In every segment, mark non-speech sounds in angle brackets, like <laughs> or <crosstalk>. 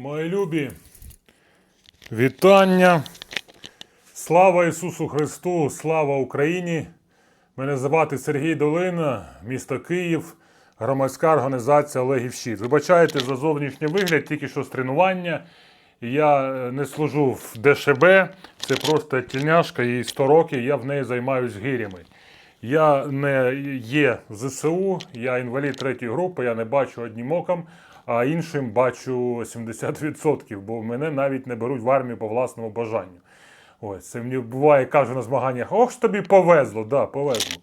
Мої любі, вітання. Слава Ісусу Христу, слава Україні. Мене звати Сергій Долина, місто Київ, громадська організація Олегів Щит. Вибачайте за зовнішній вигляд, тільки що з тренування. Я е, не служу в ДШБ, це просто тільняшка, їй 100 років, я в неї займаюся гирями. Я не є ЗСУ, я інвалід третьої групи, я не бачу одним оком, а іншим бачу 70%, бо мене навіть не беруть в армію по власному бажанню. Ось, це мені буває, кажу на змаганнях, ох тобі повезло, да, повезло.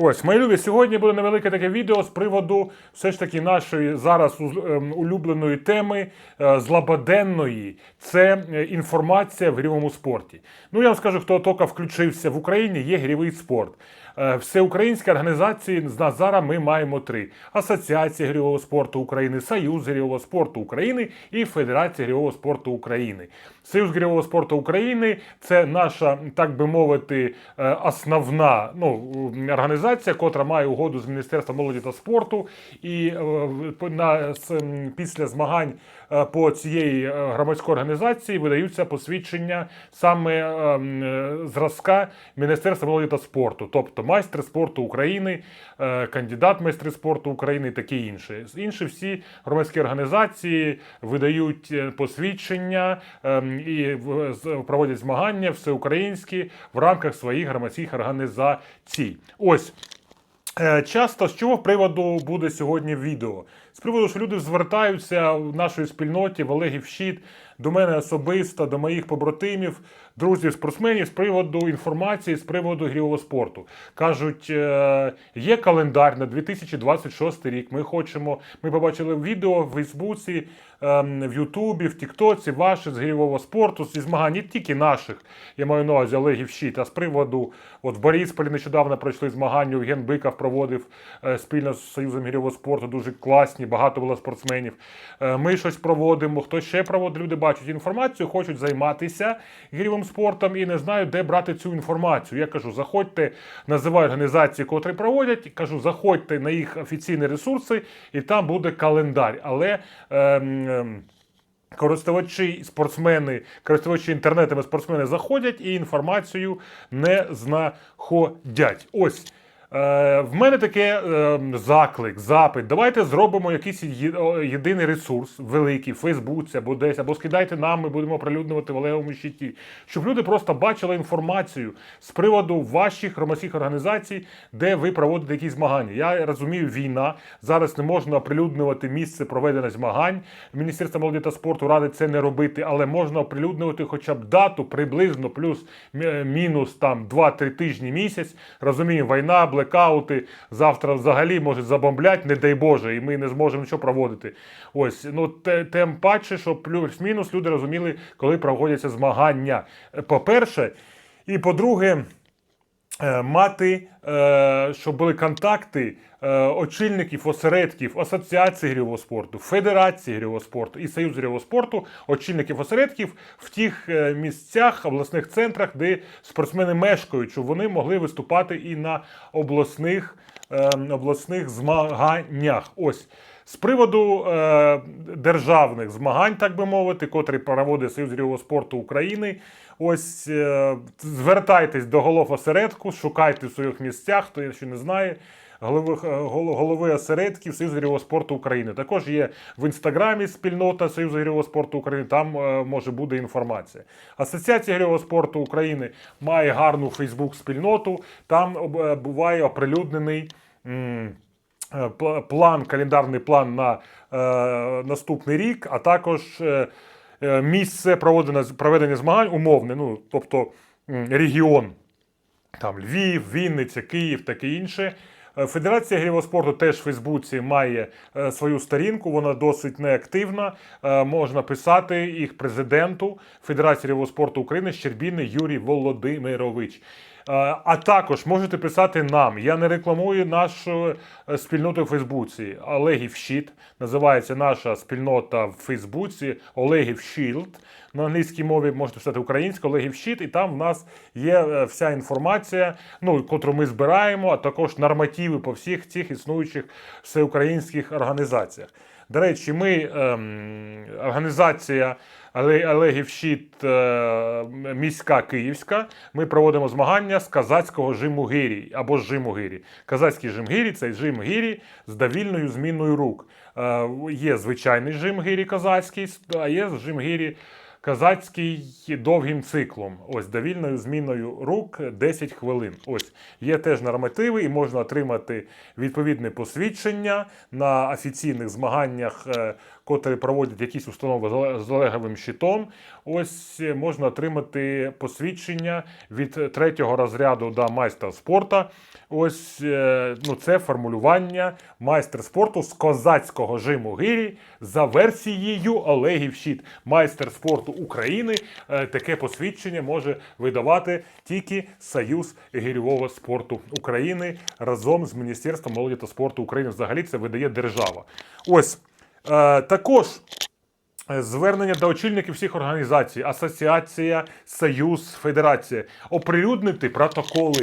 Ось, мої любі, сьогодні буде невелике таке відео з приводу все ж таки нашої зараз ем, улюбленої теми е, злободенної. Це е, інформація в грівому спорті. Ну, я вам скажу, хто тільки включився в Україні, є грівий спорт. Е, Всеукраїнські організації з нас зараз ми маємо три: Асоціація грівого спорту України, Союз грівого спорту України і Федерація грівого спорту України. Союз грівого спорту України це наша, так би мовити, основна ну, організація, котра має угоду з Міністерством молоді та спорту. І е, на, після змагань по цієї е, громадської організації видаються посвідчення саме е, е, зразка Міністерства молоді та спорту, тобто майстер спорту України, е, кандидат майстри спорту України і таке інше. Інші всі громадські організації видають е, посвідчення і проводять змагання всеукраїнські в рамках своїх громадських організацій. Ось. Е, Часто з чого приводу буде сьогодні відео? З приводу, що люди звертаються в нашій спільноті в Олегів Щит до мене особисто, до моїх побратимів, друзів, спортсменів з приводу інформації, з приводу грівого спорту. Кажуть, е, є календар на 2026 рік. Ми хочемо. Ми побачили відео в Фейсбуці, в Ютубі, в Тіктоці, ваше з грівого спорту, зі змагань не тільки наших, я маю на увазі Олегів Щит, а з приводу, от в Борисполі нещодавно пройшли змагання, Євген Биков проводив е, спільно з Союзом гірьового спорту, дуже класні, багато було спортсменів. Е, Ми щось проводимо, хтось ще проводить, люди бачать інформацію, хочуть займатися гірьовим спортом і не знають, де брати цю інформацію. Я кажу, заходьте, називаю організації, котрі проводять, кажу, заходьте на їх офіційні ресурси, і там буде календар. Але ем, ем, Користувачі, спортсмени, користувачі інтернетами, спортсмени заходять і інформацію не знаходять. Ось. Е, в мене таке е, заклик, запит. Давайте зробимо якийсь єдиний ресурс, великий, в Фейсбуці або десь, або скидайте нам, ми будемо оприлюднювати в Олеговому щиті, щоб люди просто бачили інформацію з приводу ваших громадських організацій, де ви проводите якісь змагання. Я розумію, війна. Зараз не можна оприлюднювати місце проведення змагань. Міністерство молоді та спорту радить це не робити, але можна оприлюднювати хоча б дату приблизно плюс-мінус там 2-3 тижні місяць. Розумію, війна, блекаути. Завтра взагалі можуть забомблять, не дай Боже, і ми не зможемо нічого проводити. Ось ну те, тим паче, що плюс-мінус люди розуміли, коли проводяться змагання. Е, По-перше, і по-друге. Е, мати, е, щоб були контакти е, очільників осередків Асоціації грівого спорту, Федерації грівого спорту і Союзу грівого спорту, очільників осередків в тих місцях, обласних центрах, де спортсмени мешкають, щоб вони могли виступати і на обласних, е, обласних змаганнях. Ось. З приводу е, державних змагань, так би мовити, котрі проводить Союз грівого спорту України. Ось е, звертайтесь до голов осередку, шукайте в своїх місцях, хто ще не знає. Голови, е, голови осередків Союзу гірьового спорту України. Також є в інстаграмі спільнота Союзу гірьового спорту України. Там е, може буде інформація. Асоціація гірьового спорту України має гарну Фейсбук-спільноту. Там е, буває оприлюднений. м, план, календарний план на е, наступний рік, а також е, е, місце проведення, проведення змагань умовне, ну, тобто регіон, там Львів, Вінниця, Київ, таке інше. Е, Федерація грівого теж в Фейсбуці має е, свою сторінку, вона досить неактивна. Е, можна писати їх президенту Федерації грівого спорту України Щербіни Юрій Володимирович. Е, А також можете писати нам. Я не рекламую нашу е, спільноту в Фейсбуці. Олегів Щит. Називається наша спільнота в Фейсбуці Олегів Shield. На англійській мові можете писати українською Олегів Щит, і там в нас є е, вся інформація, ну, котру ми збираємо, а також нормативи по всіх цих існуючих всеукраїнських організаціях. До речі, ми ем, організація Олегів Щит е, міська Київська. Ми проводимо змагання з казацького жиму гирі або з жиму гирі. Казацький жим гирі це жим гирі з довільною зміною рук. Е, є звичайний жим гирі казацький, а є жим гирі Казацький довгим циклом, ось довільною зміною рук 10 хвилин. Ось є теж нормативи, і можна отримати відповідне посвідчення на офіційних змаганнях, е, котрі проводять якісь установи з Олеговим щитом. Ось е, можна отримати посвідчення від третього розряду до майстра спорту. Ось е, ну, це формулювання майстер спорту з козацького жиму гирі за версією Олегів Щит. Майстер спорту України е, таке посвідчення може видавати тільки Союз гірьового спорту України разом з Міністерством молоді та спорту України. Взагалі це видає держава. Ось також. Е, Звернення до очільників всіх організацій, асоціація, союз, федерація, оприлюднити протоколи.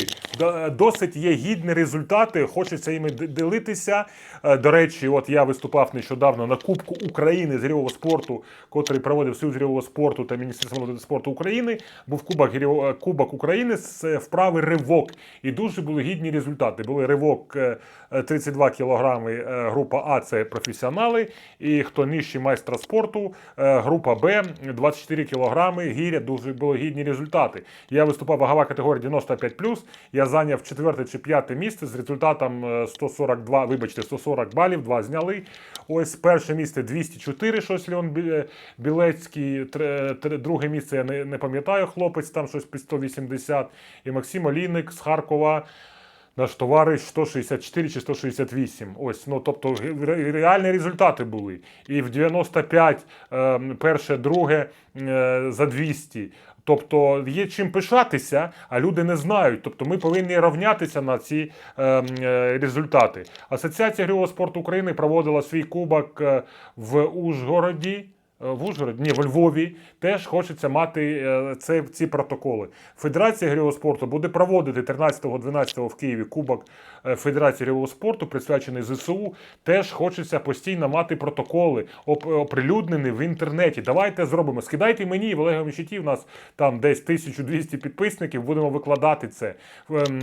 Досить є гідні результати. Хочеться іми д- ділитися. Е, До речі, от я виступав нещодавно на Кубку України з гірьового спорту, котрий проводив Союз гірьового спорту та Міністерство молоді спорту України. Був Кубок, Кубок України з е, вправи ривок. І дуже були гідні результати. Були ривок е, е, 32 кілограми. е, Група А це професіонали. І хто нижче майстра спорту, е, група Б 24 кілограми. Гіря дуже були гідні результати. Я виступав вагова категорія 95 Я зайняв четверте чи п'яте місце з результатом е, 142, вибачте, 140 балів, два зняли. Ось перше місце 204, щось Леон е, Білецький, друге місце я не, не пам'ятаю, хлопець там щось під 180. І Максим Олійник з Харкова. Наш товариш 164 чи 168. Ось, ну тобто реальні результати були. І в 95 е, перше, друге е, за 200. Тобто є чим пишатися, а люди не знають. Тобто ми повинні рівнятися на ці е, е, результати. Асоціація грівого спорту України проводила свій кубок в Ужгороді. Е, В Ужгороді, ні, в Львові теж хочеться мати е, це, ці протоколи. Федерація грівого спорту буде проводити 13-12 в Києві Кубок е, Федерації грівого спорту, присвячений ЗСУ. Теж хочеться постійно мати протоколи, оп- оприлюднені в інтернеті. Давайте зробимо. Скидайте мені в Олегові щиті, в нас там десь 1200 підписників, будемо викладати це ем,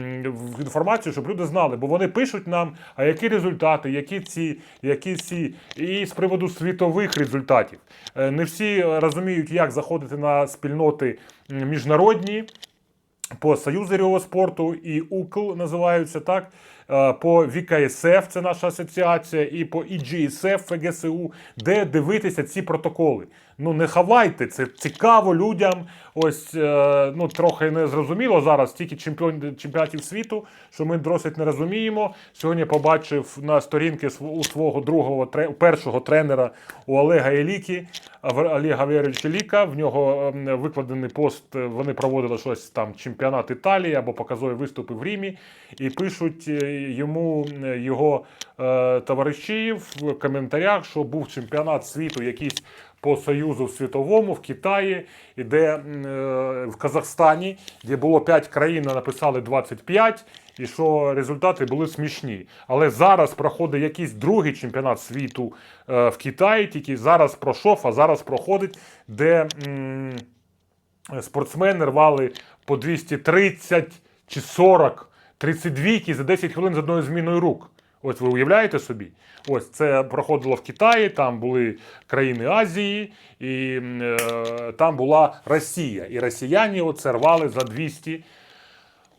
в інформацію, щоб люди знали, бо вони пишуть нам, а які результати, які ці, які ці, і з приводу світових результатів. Е, Не всі розуміють, як заходити на спільноти міжнародні по Союзу гірьового спорту і УКЛ називаються так. е, По ВКСФ, це наша асоціація, і по EGSF ФГСУ, де дивитися ці протоколи. Ну не хавайте, це цікаво людям. Ось е, ну трохи не зрозуміло зараз, стільки чемпіон, чемпіонатів світу, що ми досить не розуміємо. Сьогодні побачив на сторінки у свого другого першого тренера у Олега Еліки, Ав- Олега Валерійовича Ліка. В нього ем, викладений пост. е, Вони проводили щось там чемпіонат Італії або показові виступи в Римі, і пишуть е, йому його е, товариші в коментарях, що був чемпіонат світу якийсь по Союзу світовому в Китаї, і де е, в Казахстані, де було 5 країн, а написали 25, і що результати були смішні. Але зараз проходить якийсь другий чемпіонат світу е, в Китаї, тільки зараз пройшов, а зараз проходить, де. спортсмени рвали по 230 чи 40, 32 за 10 хвилин з одною зміною рук. Ось ви уявляєте собі? Ось це проходило в Китаї, там були країни Азії, і е, там була Росія. І росіяни оце рвали за 200.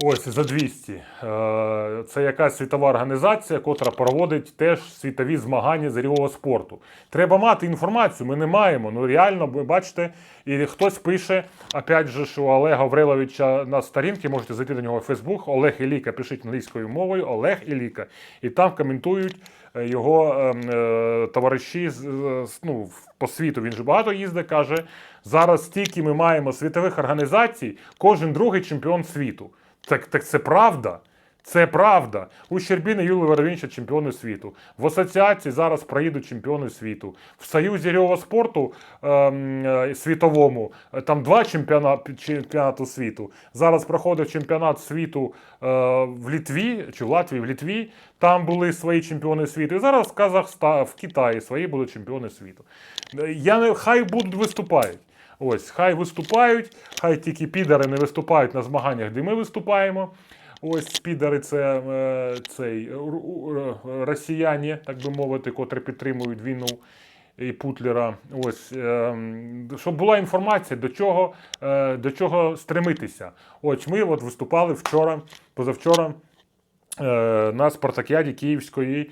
Ось за 200. Е, Це якась світова організація, котра проводить теж світові змагання з рівого спорту. Треба мати інформацію, ми не маємо. Ну реально, ви бачите, і хтось пише, опять же, що Олега Вриловича на сторінці, можете зайти до нього в Фейсбук, Олег Іліка, пишіть англійською мовою, Олег Іліка. І там коментують е, його ем, е, товариші ну, по світу. Він же багато їздить, каже, зараз стільки ми маємо світових організацій, кожен другий чемпіон світу. Так, так це правда. Це правда. У Щербіни Юлії Вервінча чемпіони світу. В асоціації зараз проїдуть чемпіони світу. В Союзі рівого спорту ем, е, світовому е, там два чемпіонати, чемпіонату світу. Зараз проходить чемпіонат світу е, в Літві чи в Латвії, в Літві. Там були свої чемпіони світу. І зараз в Казахстані, в Китаї свої будуть чемпіони світу. Е, Я не хай будуть виступають. Ось, хай виступають, хай тільки підари не виступають на змаганнях, де ми виступаємо. Ось підари це е, цей е, е, росіяни, так би мовити, котрі підтримують війну і Путлера. Ось щоб була інформація, до чого, до чого стремитися. Ось ми от виступали вчора, позавчора. На спартакіаді Київської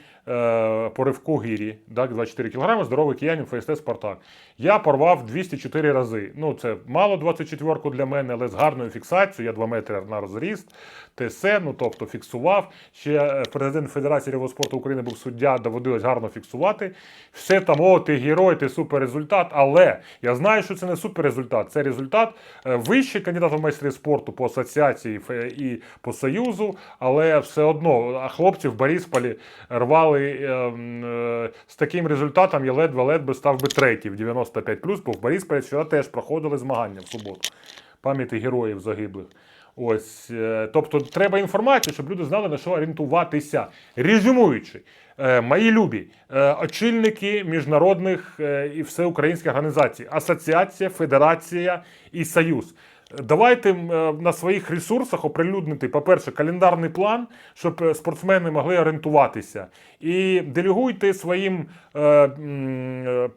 по ривку гірі, так, 24 кг, здоровий киянин ФСТ Спартак. Я порвав 204 рази. Ну, це мало 24-ку для мене, але з гарною фіксацією. Я 2 метри на розріст, ТСЕ, ну тобто фіксував. Ще е, президент Федерації спорту України був суддя, доводилось гарно фіксувати. Все там, о, ти герой, ти суперрезультат. Але я знаю, що це не суперрезультат. Це результат е, вищий кандидат в майстри спорту по асоціації і по Союзу, але все одно хлопці в Борисполі рвали е, е, з таким результатом. Я ледве-ледве став би третій в 95 бо в Борисполі вчора теж проходили змагання в суботу. Пам'яті героїв загиблих. Ось, е, тобто треба інформація, щоб люди знали на що орієнтуватися. Резюмуючи, е, мої любі, е, очільники міжнародних і всеукраїнських організацій, асоціація, федерація і союз. Давайте е, на своїх ресурсах оприлюднити, по-перше, календарний план, щоб е, спортсмени могли орієнтуватися. І делегуйте своїм е,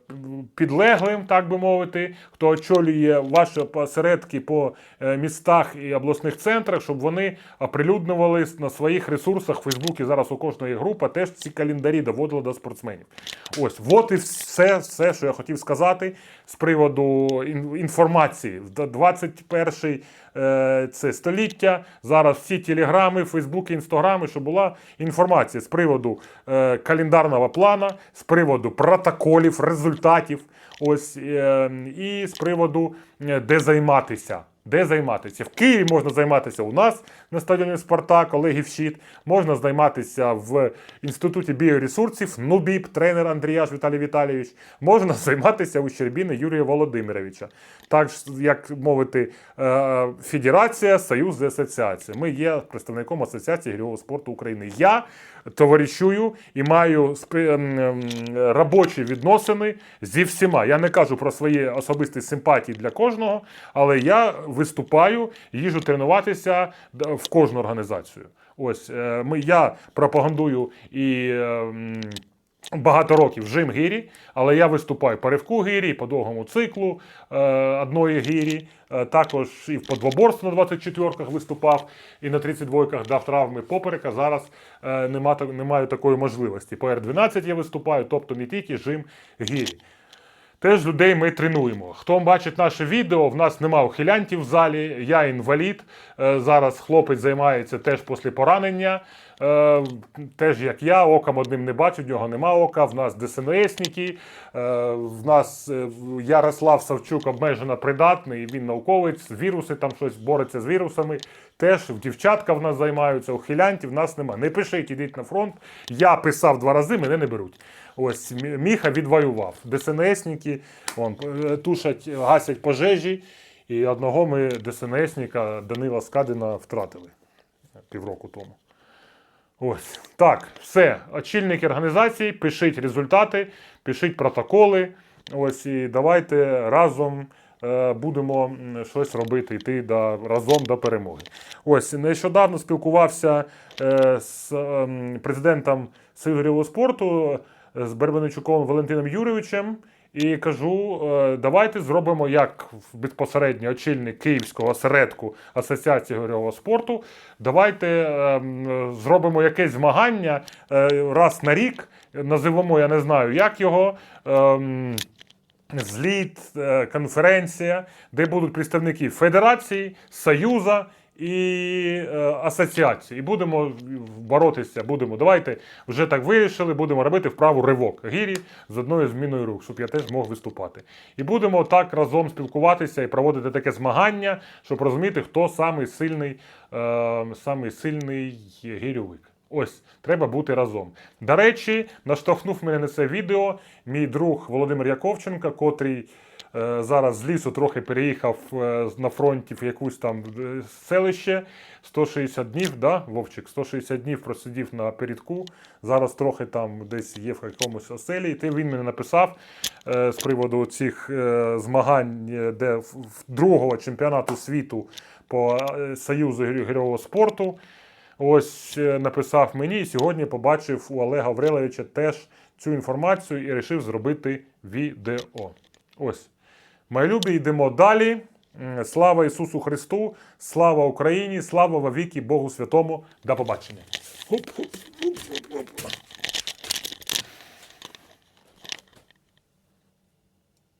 підлеглим, так би мовити, хто очолює ваші осередки по містах і обласних центрах, щоб вони оприлюднювали на своїх ресурсах. В Фейсбуці зараз у кожної групи теж ці календарі доводили до спортсменів. Ось, от і все, все, що я хотів сказати з приводу інформації. 21 е, це століття. Зараз всі телеграми, фейсбуки, інстаграми, щоб була інформація з приводу е, календарного плана, з приводу протоколів, результатів. Ось е, і з приводу де займатися. Де займатися? В Києві можна займатися у нас на стадіоні Спартак, Олегів Щит. Можна займатися в інституті біоресурсів, НУБІП, тренер Андріяш Віталій Віталійович. Можна <laughs> займатися у Щербіни Юрія Володимировича. Так як мовити, е, Федерація, Союз і Асоціація. Ми є представником Асоціації гірьового спорту України. Я товаришую і маю ем, ем, робочі відносини зі всіма. Я не кажу про свої особисті симпатії для кожного, але я виступаю, їжу тренуватися в кожну організацію. Ось е, ми, я пропагандую і. Багато років жим гірі, але я виступаю по ривку гірі, по довгому циклу е, одної гірі. Е, також і в подвоборстві на 24-ках виступав, і на 32-ках дав травми поперека. Зараз е, нема, не маю такої можливості. По Р-12 я виступаю, тобто не тільки жим гірі. Теж людей ми тренуємо. Хто бачить наше відео, в нас нема ухилянтів в залі, я інвалід. Е, Зараз хлопець займається теж після поранення. Е, Теж як я, оком одним не бачу, в нього нема ока. В нас ДСНСники, е, в нас е, Ярослав Савчук обмежено придатний, він науковець, віруси там щось бореться з вірусами. Теж дівчатка в нас займаються, ухилянтів в нас нема. Не пишіть, ідіть на фронт. Я писав два рази, мене не беруть. Ось Міха відвоював. ДСНСники вон, е, тушать, гасять пожежі. І одного ми ДСНСника Данила Скадина втратили півроку тому. Ось так, все. Очільники організації, пишіть результати, пишіть протоколи. Ось і давайте разом е, будемо щось робити, йти до, разом до перемоги. Ось нещодавно спілкувався е, з ем, президентом Союзу спорту е, з Бербеничуком Валентином Юрійовичем. І кажу, е, давайте зробимо як безпосередньо очільник Київського осередку Асоціації гірьового спорту. Давайте ем, зробимо якесь змагання е, раз на рік. Називемо, я не знаю, як його. Зліт, е, конференція, де будуть представники Федерації, Союза і е, асоціації. І будемо боротися. Будемо. Давайте вже так вирішили, будемо робити вправу ривок гірі з одною зміною рук, щоб я теж мог виступати. І будемо так разом спілкуватися і проводити таке змагання, щоб розуміти, хто самий сильний, е, самий сильний гірьовик. Ось, треба бути разом. До речі, наштовхнув мене на це відео мій друг Володимир Яковченко, котрий зараз з лісу трохи переїхав е, на фронті в якусь там е, селище. 160 днів, да, Вовчик? 160 днів просидів на передку. Зараз трохи там десь є в якомусь оселі. І ти він мені написав е, з приводу цих е, змагань, е, де другого чемпіонату світу по е, Союзу гірьового спорту. Ось е, написав мені і сьогодні побачив у Олега Вреловича теж цю інформацію і вирішив зробити відео. Ось. Мої любі, йдемо далі. Слава Ісусу Христу, слава Україні, слава вовіки Богу Святому. До побачення.